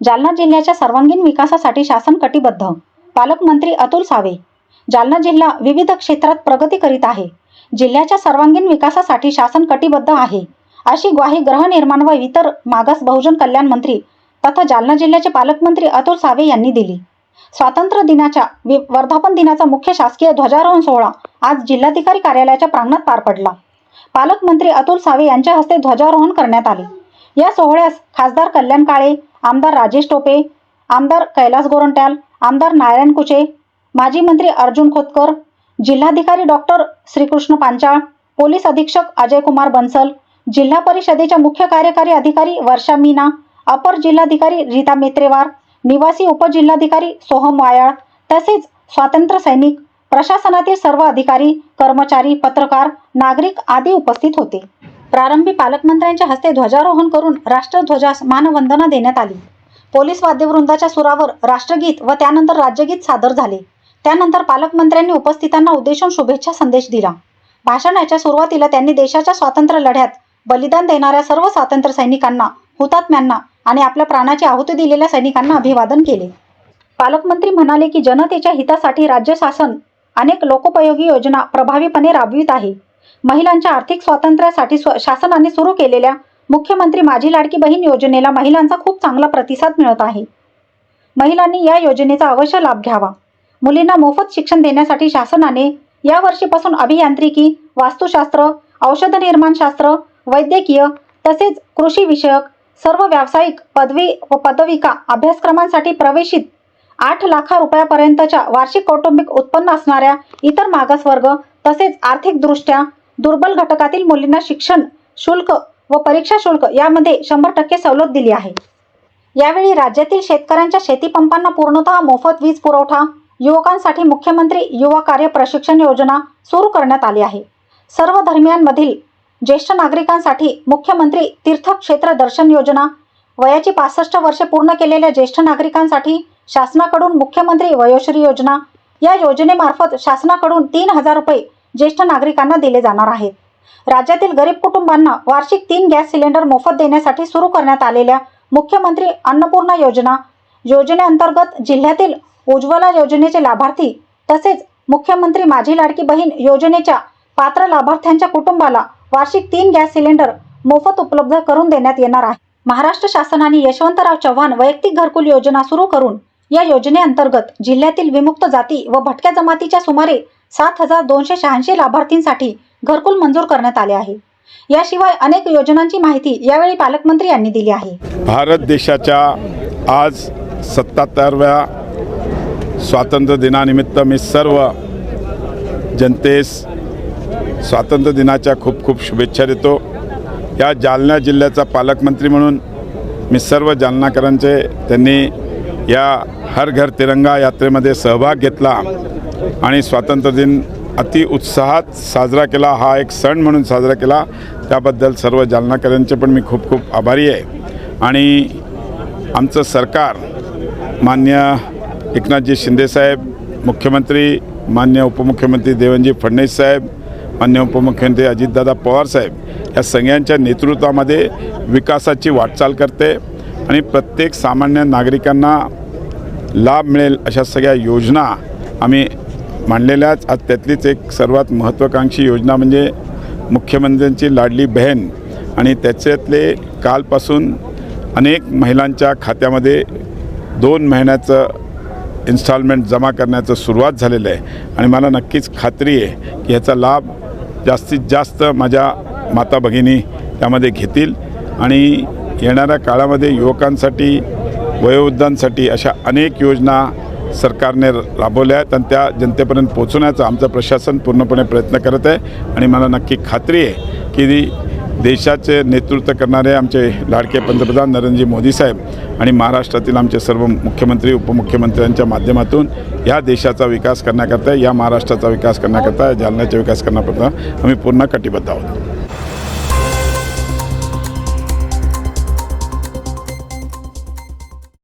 जालना जिल्ह्याच्या सर्वांगीण विकासासाठी शासन कटिबद्ध. पालकमंत्री अतुल सावे. जालना जिल्हा विविध क्षेत्रात प्रगती करीत आहे. जिल्ह्याच्या सर्वांगीण विकासासाठी शासन कटिबद्ध आहे. अशी ग्वाही गृहनिर्माण व इतर मागास बहुजन कल्याण मंत्री तथा जालना जिल्ह्याचे पालकमंत्री अतुल सावे यांनी दिली. स्वातंत्र्य दिनाच्या वर्धापन दिनाचा मुख्य शासकीय ध्वजारोहण सोहळा आज जिल्हाधिकारी कार्यालयाच्या प्रांगणात पार पडला. पालकमंत्री अतुल सावे यांच्या हस्ते ध्वजारोहण करण्यात आले. या सोहळ्यास खासदार कल्याण काळे आमदार राजेश टोपे आमदार कैलास गोरंट्याल आमदार नारायण कुचे माजी मंत्री अर्जुन खोतकर जिल्हाधिकारी डॉक्टर श्रीकृष्ण पांचाळ पोलीस अधीक्षक अजय कुमार बन्सल जिल्हा परिषदेच्या मुख्य कार्यकारी अधिकारी वर्षा मीना अपर जिल्हाधिकारी रीता मेत्रेवार निवासी उपजिल्हाधिकारी सोहम वायाळ तसेच स्वातंत्र्य सैनिक प्रशासनातील सर्व अधिकारी कर्मचारी पत्रकार नागरिक आदी उपस्थित होते. प्रारंभी पालकमंत्र्यांच्या हस्ते ध्वजारोहण करून राष्ट्रध्वजास मानवंदना देण्यात आली. पोलीस वाद्यवृंदाच्या सुरावर राष्ट्रगीत व त्यानंतर राज्यगीत सादर झाले. त्यानंतर पालकमंत्र्यांनी उपस्थितांना उद्देशून शुभेच्छा संदेश दिला. भाषणाच्या सुरुवातीला त्यांनी देशाच्या स्वातंत्र्य लढ्यात बलिदान देणाऱ्या सर्व स्वातंत्र्य सैनिकांना हुतात्म्यांना आणि आपल्या प्राणाची आहुती दिलेल्या सैनिकांना अभिवादन केले. पालकमंत्री म्हणाले की जनतेच्या हितासाठी राज्य शासन अनेक लोकोपयोगी योजना प्रभावीपणे राबवित आहे. महिलांच्या आर्थिक स्वातंत्र्यासाठी स्व- शासनाने सुरू केलेल्या मुख्यमंत्री माझी लाडकी बहीण योजनेला महिलांचा खूप चांगला प्रतिसाद मिळत आहे. महिलांनी या योजनेचा अवश्य लाभ घ्यावा. मुलींना मोफत शिक्षण देण्यासाठी शासनाने या वर्षीपासून अभियांत्रिकी वास्तुशास्त्र औषध निर्माणशास्त्र वैद्यकीय तसेच कृषी विषयक सर्व व्यावसायिक पदवी व पदविका अभ्यासक्रमांसाठी प्रवेशित आठ लाखा रुपयापर्यंतच्या वार्षिक कौटुंबिक उत्पन्न असणाऱ्या इतर मागासवर्ग तसेच आर्थिकदृष्ट्या दुर्बल घटकातील मुलींना शिक्षण शुल्क व परीक्षा शुल्क यामध्ये शंभर टक्के सवलत दिली आहे. यावेळी राज्यातील शेतकऱ्यांच्या शेतीपंपांना पूर्णतः मोफत वीज पुरवठा युवकांसाठी मुख्यमंत्री युवा कार्य प्रशिक्षण योजना सुरू करण्यात आली आहे. सर्व धर्मियांमधील ज्येष्ठ नागरिकांसाठी मुख्यमंत्री तीर्थक्षेत्र दर्शन योजना वयाची पासष्ट वर्षे पूर्ण केलेल्या ज्येष्ठ नागरिकांसाठी शासनाकडून मुख्यमंत्री वयोश्री योजना या योजनेमार्फत शासनाकडून तीन हजार रुपये ज्येष्ठ नागरिकांना दिले जाणार आहेत. राज्यातील गरीब कुटुंबांना वार्षिक तीन गॅस सिलेंडर मोफत देण्यासाठी सुरू करण्यात आलेल्या मुख्यमंत्री अन्नपूर्णा योजना योजनेअंतर्गत जिल्ह्यातील उज्ज्वला योजनेचे लाभार्थी तसेच मुख्यमंत्री माझी लाडकी बहीण योजनेच्या पात्र लाभार्थ्यांच्या कुटुंबाला वार्षिक तीन गॅस सिलेंडर मोफत उपलब्ध करून देण्यात येणार आहे. महाराष्ट्र शासनाने यशवंतराव चव्हाण वैयक्तिक घरकुल योजना सुरू करून या योजनेअंतर्गत जिल्ह्यातील विमुक्त जाती व भटक्या जमातीच्या सुमारे सात हजार दोनशे शहाऐंशी लाभार्थींसाठी घरकुल मंजूर करण्यात आले आहे. याशिवाय अनेक योजनांची माहिती यावेळी पालकमंत्री यांनी दिली आहे. भारत देशाच्या आज सत्याहत्तरव्या स्वातंत्र्य दिनानिमित्त मी सर्व जनतेस स्वातंत्र्य दिनाच्या खूप खूप शुभेच्छा देतो. या जालना जिल्ह्याचा पालकमंत्री म्हणून मी सर्व जालनाकरांचे त्यांनी या हर घर तिरंगा यात्रेमध्ये सहभाग घेतला. आणि स्वातंत्र्य दिन अति उत्साहात साजरा केला. हा एक सण म्हणून साजरा केला. त्याबद्दल सर्व जालनाकरांचे पण मी खूप खूप आभारी आहे. आणि आमचं सरकार मान्य एकनाथजी शिंदेसाहेब मुख्यमंत्री मान्य उपमुख्यमंत्री देवेंद्रजी फडणवीस साहेब मान्य उपमुख्यमंत्री अजितदादा पवार साहेब या सगळ्यांच्या नेतृत्वामध्ये विकासाची वाटचाल करते आणि प्रत्येक सामान्य नागरिकांना लाभ मिळेल अशा सगळ्या योजना आम्ही मांडलेल्याच आज त्यातलीच एक सर्वात महत्त्वाकांक्षी योजना म्हणजे मुख्यमंत्र्यांची लाडली बहन आणि त्याच्यातले कालपासून अनेक महिलांच्या खात्यामध्ये दोन महिन्याचं इन्स्टॉलमेंट जमा करण्याचं सुरुवात झालेलं आहे. आणि मला नक्कीच खात्री आहे की ह्याचा लाभ जास्तीत जास्त माझ्या माता भगिनी त्यामध्ये घेतील. आणि येणाऱ्या काळामध्ये युवकांसाठी वयोवृद्धांसाठी अशा अनेक योजना सरकारने राबवल्या आहेत आणि त्या जनतेपर्यंत पोहोचवण्याचा आमचं प्रशासन पूर्णपणे प्रयत्न करत आहे. आणि मला नक्की खात्री आहे की देशाचे नेतृत्व करणारे आमचे लाडके पंतप्रधान नरेंद्रजी मोदी साहेब आणि महाराष्ट्रातील आमचे सर्व मुख्यमंत्री उपमुख्यमंत्र्यांच्या माध्यमातून या देशाचा विकास करण्याकरता या महाराष्ट्राचा विकास करण्याकरता जालन्याचा विकास करण्याकरता आम्ही पूर्ण कटिबद्ध आहोत.